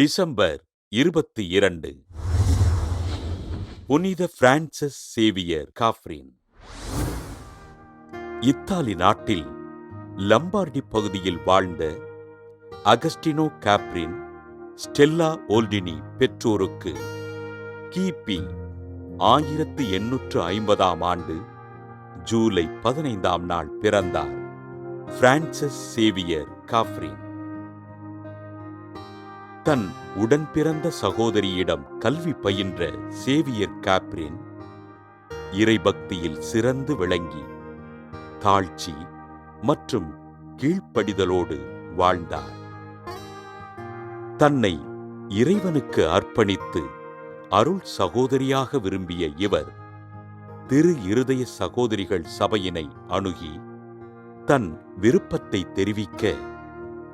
December இருபத்தி இரண்டு. புனித பிரான்சிஸ் சேவியர் காஃப்ரின். இத்தாலி நாட்டில் லம்பார்டி பகுதியில் வாழ்ந்த அகஸ்டினோ காப்ரின் ஸ்டெல்லா ஓல்டினி பெற்றோருக்கு கிபி ஆயிரத்து எண்ணூற்று ஐம்பதாம் ஆண்டு ஜூலை பதினைந்தாம் நாள் பிறந்தார் பிரான்சிஸ் சேவியர் காஃப்ரின். தன் உடன் பிறந்த சகோதரியிடம் கல்வி பயின்ற சேவியர் காப்ரின் இறைபக்தியில் சிறந்து விளங்கி தாழ்ச்சி மற்றும் கீழ்ப்படிதலோடு வாழ்ந்தார். தன்னை இறைவனுக்கு அர்ப்பணித்து அருள் சகோதரியாக விரும்பிய இவர் திரு இருதய சகோதரிகள் சபையினை அணுகி தன் விருப்பத்தை தெரிவிக்க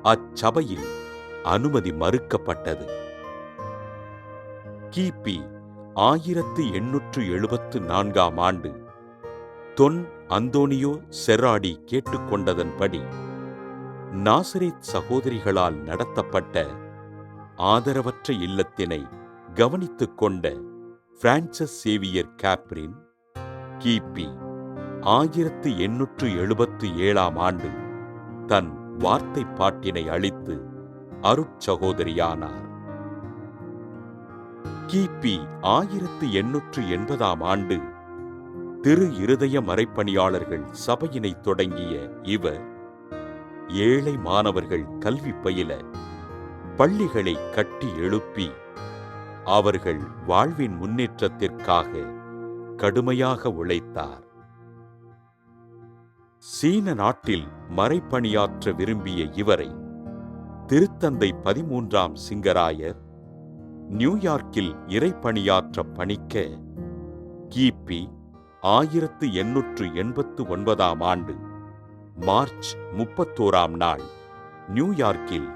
அச்சபையில் அனுமதி மறுக்கப்பட்டது. கிபி ஆயிரத்து எண்ணூற்று எழுபத்து நான்காம் ஆண்டு. தொன் அந்தோனியோ செராடி கேட்டுக்கொண்டதன்படி நாசரேத் சகோதரிகளால் நடத்தப்பட்ட ஆதரவற்ற இல்லத்தினை கவனித்துக் கொண்ட பிரான்சஸ் சேவியர் கேப்ரின் கிபி ஆயிரத்து எண்ணூற்று எழுபத்து ஏழாம் ஆண்டு தன் வார்த்தை பாட்டினை அளித்து அருட்சகோதரியானார். கிபி ஆயிரத்து எண்ணூற்று எண்பதாம் ஆண்டு திரு இருதய மறைப்பணியாளர்கள் சபையினை தொடங்கிய இவர் ஏழை மாணவர்கள் கல்வி பயில பள்ளிகளை கட்டி எழுப்பி அவர்கள் வாழ்வின் முன்னேற்றத்திற்காக கடுமையாக உழைத்தார். சீன நாட்டில் மறைப்பணியாற்ற விரும்பிய இவரை திருத்தந்தை பதிமூன்றாம் சிங்கராயர் நியூயார்க்கில் இறைப்பணியாற்ற பணிக்க கிபி ஆயிரத்து எண்ணூற்று எண்பத்து ஒன்பதாம் ஆண்டு மார்ச் முப்பத்தோராம் நாள் நியூயார்க்கில்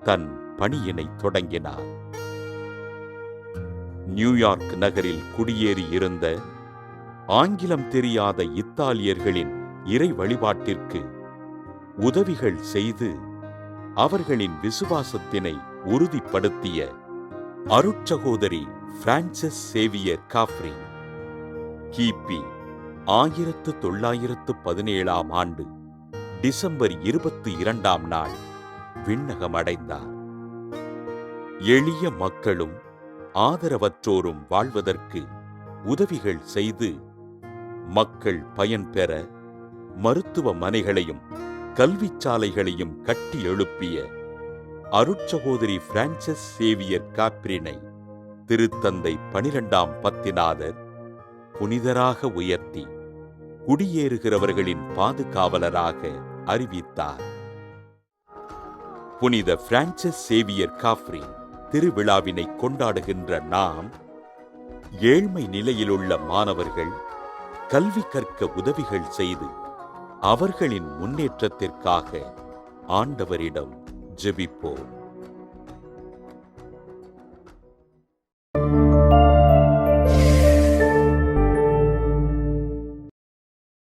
தன் பணியினை தொடங்கினார். நியூயார்க் நகரில் குடியேறி இருந்த ஆங்கிலம் தெரியாத இத்தாலியர்களின் இறை வழிபாட்டிற்கு உதவிகள் செய்து அவர்களின் விசுவாசத்தினை உறுதிப்படுத்திய அருட்சகோதரி பிரான்சிஸ் சேவியர் காஃப்ரி கிபி ஆயிரத்து தொள்ளாயிரத்து பதினேழாம் ஆண்டு டிசம்பர் இருபத்தி இரண்டாம் நாள் விண்ணகமடைந்தார். எளிய மக்களும் ஆதரவற்றோரும் வாழ்வதற்கு உதவிகள் செய்து மக்கள் பயன்பெற மருத்துவமனைகளையும் கல்விச்சாலைகளையும் கட்டி எழுப்பிய அருட்சகோதரி பிரான்சஸ் சேவியர் காப்ரினை திருத்தந்தை பனிரெண்டாம் பத்திநாதர் புனிதராக உயர்த்தி குடியேறுகிறவர்களின் பாதுகாவலராக அறிவித்தார். புனித பிரான்சஸ் சேவியர் காப்ரின் திருவிழாவினை கொண்டாடுகின்ற நாம் ஏழ்மை நிலையிலுள்ள மாணவர்கள் கல்வி கற்க உதவிகள் செய்து அவர்களின் முன்னேற்றத்திற்காக ஆண்டவரிடம் ஜெபிப்போம்.